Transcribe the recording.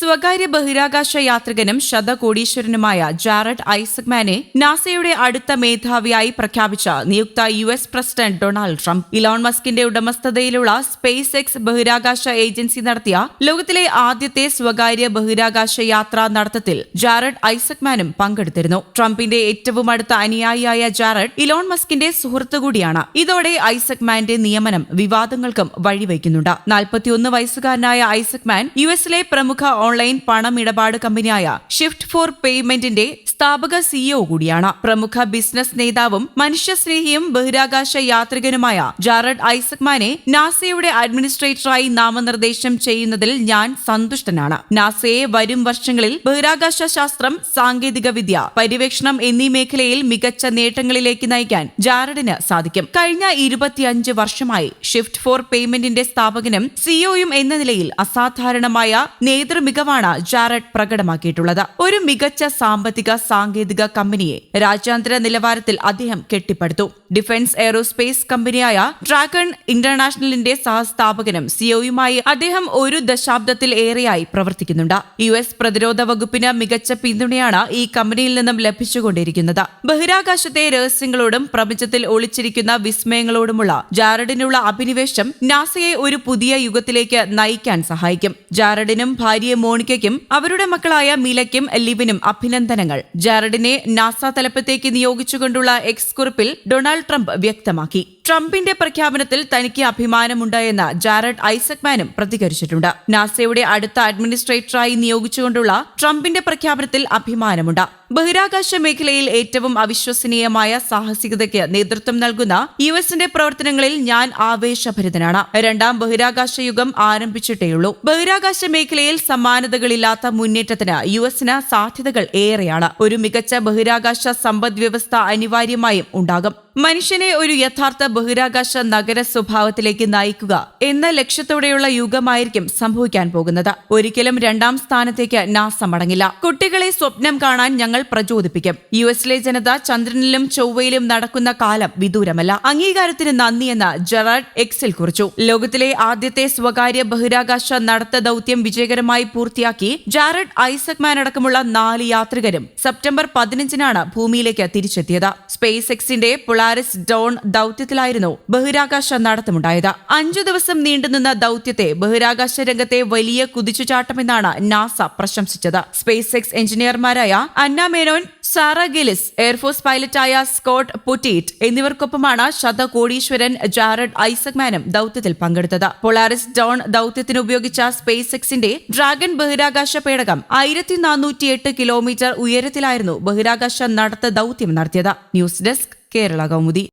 സ്വകാര്യ ബഹിരാകാശ യാത്രികനും ശതകോടീശ്വരനുമായ ജാറഡ് ഐസക്മാനെ നാസയുടെ അടുത്ത മേധാവിയായി പ്രഖ്യാപിച്ച നിയുക്ത U S president Donald Trump. Elon മസ്കിന്റെ ഉടമസ്ഥതയിലുള്ള സ്പേസ് എക്സ് ബഹിരാകാശ ഏജൻസി നടത്തിയ ലോകത്തിലെ ആദ്യത്തെ സ്വകാര്യ ബഹിരാകാശ യാത്രാ നടത്തത്തിൽ ജാറഡ് ഐസക്മാനും പങ്കെടുത്തിരുന്നു. ട്രംപിന്റെ ഏറ്റവും അടുത്ത അനുയായിയായ ജാറഡ് ഇലോൺ മസ്കിന്റെ സുഹൃത്തു കൂടിയാണ്. ഇതോടെ ഐസക്മാന്റെ നിയമനം വിവാദങ്ങൾക്കും വഴിവെക്കുന്നുണ്ട്. നാൽപ്പത്തിയൊന്ന് വയസ്സുകാരനായ ഐസക്മാൻ യു എസിലെ പ്രമുഖ ഓൺലൈൻ പണമിടപാട് കമ്പനിയായ ഷിഫ്റ്റ് ഫോർ പേയ്മെന്റിന്റെ സ്ഥാപക സിഇഒ കൂടിയാണ്. പ്രമുഖ ബിസിനസ് നേതാവും മനുഷ്യസ്നേഹിയും ബഹിരാകാശ യാത്രികനുമായ ജാറഡ് ഐസക്മാനെ നാസയുടെ അഡ്മിനിസ്ട്രേറ്ററായി നാമനിർദ്ദേശം ചെയ്യുന്നതിൽ ഞാൻ സന്തുഷ്ടനാണ്. നാസയെ വരും വർഷങ്ങളിൽ ബഹിരാകാശ ശാസ്ത്രം സാങ്കേതിക വിദ്യ പര്യവേക്ഷണം എന്നീ മേഖലയിൽ മികച്ച നേട്ടങ്ങളിലേക്ക് നയിക്കാൻ ജാറഡിന് സാധിക്കും. കഴിഞ്ഞ ഇരുപത്തിയഞ്ച് വർഷമായി ഷിഫ്റ്റ് ഫോർ പേയ്മെന്റിന്റെ സ്ഥാപകനും സിഇഒയും എന്ന നിലയിൽ അസാധാരണമായ നേതൃമികവാണ് ജാറഡ് പ്രകടമാക്കിയിട്ടുള്ളത്. ഒരു മികച്ച സാമ്പത്തിക സാങ്കേതിക കമ്പനിയെ രാജ്യാന്തര നിലവാരത്തിൽ അദ്ദേഹം കെട്ടിപ്പടുത്തു. ഡിഫൻസ് എയറോസ്പേസ് കമ്പനിയായ ഡ്രാഗൺ ഇന്റർനാഷണലിന്റെ സഹസ്ഥാപകനും സിഒയുമായി അദ്ദേഹം ഒരു ദശാബ്ദത്തിൽ ഏറെയായി പ്രവർത്തിക്കുന്നുണ്ട്. യു എസ് പ്രതിരോധ വകുപ്പിന് മികച്ച പിന്തുണയാണ് ഈ കമ്പനിയിൽ നിന്നും ലഭിച്ചുകൊണ്ടിരിക്കുന്നത്. ബഹിരാകാശത്തെ രഹസ്യങ്ങളോടും പ്രപഞ്ചത്തിൽ ഒളിച്ചിരിക്കുന്ന വിസ്മയങ്ങളോടുമുള്ള ജാരഡിനുള്ള അഭിനിവേശം നാസയെ ഒരു പുതിയ യുഗത്തിലേക്ക് നയിക്കാൻ സഹായിക്കും. ജാരഡിനും ഭാര്യ മോണിക്കയ്ക്കും അവരുടെ മക്കളായ മിലയ്ക്കും ലിവിനും അഭിനന്ദനങ്ങൾ. ജാരഡിനെ നാസ തലപ്പത്തേക്ക് നിയോഗിച്ചുകൊണ്ടുള്ള എക്സ് കുറിപ്പിൽ ഡൊണാൾഡ് ട്രംപ് വ്യക്തമാക്കി. ട്രംപിന്റെ പ്രഖ്യാപനത്തിൽ തനിക്ക് അഭിമാനമുണ്ടായെന്ന് ജാരഡ് ഐസക്മാനും പ്രതികരിച്ചിട്ടുണ്ട്. നാസയുടെ അടുത്ത അഡ്മിനിസ്ട്രേറ്ററായി നിയോഗിച്ചുകൊണ്ടുള്ള ട്രംപിന്റെ പ്രഖ്യാപനത്തിൽ അഭിമാനമുണ്ട്. ബഹിരാകാശ മേഖലയിൽ ഏറ്റവും അവിശ്വസനീയമായ സാഹസികതയ്ക്ക് നേതൃത്വം നൽകുന്ന യു എസിന്റെ പ്രവർത്തനങ്ങളിൽ ഞാൻ ആവേശഭരിതനാണ്. രണ്ടാം ബഹിരാകാശ യുഗം ആരംഭിച്ചിട്ടേയുള്ളൂ. ബഹിരാകാശ മേഖലയിൽ സമാനതകളില്ലാത്ത മുന്നേറ്റത്തിന് യു എസിന് സാധ്യതകൾ ഏറെയാണ്. ഒരു മികച്ച ബഹിരാകാശ സമ്പദ്വ്യവസ്ഥ അനിവാര്യമായും ഉണ്ടാകും. മനുഷ്യനെ ഒരു യഥാർത്ഥ ബഹിരാകാശ നഗര സ്വഭാവത്തിലേക്ക് നയിക്കുക എന്ന ലക്ഷ്യത്തോടെയുള്ള യുഗമായിരിക്കും സംഭവിക്കാൻ പോകുന്നത്. ഒരിക്കലും രണ്ടാം സ്ഥാനത്തേക്ക് നാസ മടങ്ങില്ല. കുട്ടികളെ സ്വപ്നം കാണാൻ ഞങ്ങൾ പ്രചോദിപ്പിക്കും. യു എസിലെ ജനത ചന്ദ്രനിലും ചൊവ്വയിലും നടക്കുന്ന കാലം വിദൂരമല്ല. അംഗീകാരത്തിന് നന്ദിയെന്ന് ജെറാർഡ് എക്സിൽ കുറിച്ചു. ലോകത്തിലെ ആദ്യത്തെ സ്വകാര്യ ബഹിരാകാശ നടത്ത ദൌത്യം വിജയകരമായി പൂർത്തിയാക്കി ജാരഡ് ഐസക്മാൻ അടക്കമുള്ള നാല് യാത്രികരും സെപ്റ്റംബർ പതിനഞ്ചിനാണ് ഭൂമിയിലേക്ക് തിരിച്ചെത്തിയത്. സ്പേസ് എക്സിന്റെ പൊളാരിസ് ഡോൺ ദൌത്യത്തിലായിരുന്നു ബഹിരാകാശ നടത്തമുണ്ടായത്. അഞ്ചു ദിവസം നീണ്ടുനിന്ന ദൌത്യത്തെ ബഹിരാകാശ രംഗത്തെ വലിയ കുതിച്ചുചാട്ടമെന്നാണ് നാസ പ്രശംസിച്ചത്. Space X എഞ്ചിനീയർമാരായ Anna Menon Sarah Gillis air force പൈലറ്റായ Scott Poteet എന്നിവർക്കൊപ്പമാണ് ശതകോടീശ്വരൻ ജാരഡ് ഐസക്മാനും ദൌത്യത്തിൽ പങ്കെടുത്തത്. പൊളാരിസ് ഡോൺ ദൌത്യത്തിന് ഉപയോഗിച്ച സ്പേസ് എക്സിന്റെ ഡ്രാഗൺ ബഹിരാകാശ പേടകം ആയിരത്തി നാനൂറ്റിയെട്ട് കിലോമീറ്റർ ഉയരത്തിലായിരുന്നു ബഹിരാകാശ നടത്ത ദൌത്യം നടത്തിയത്. News desk Kerala Kaumudi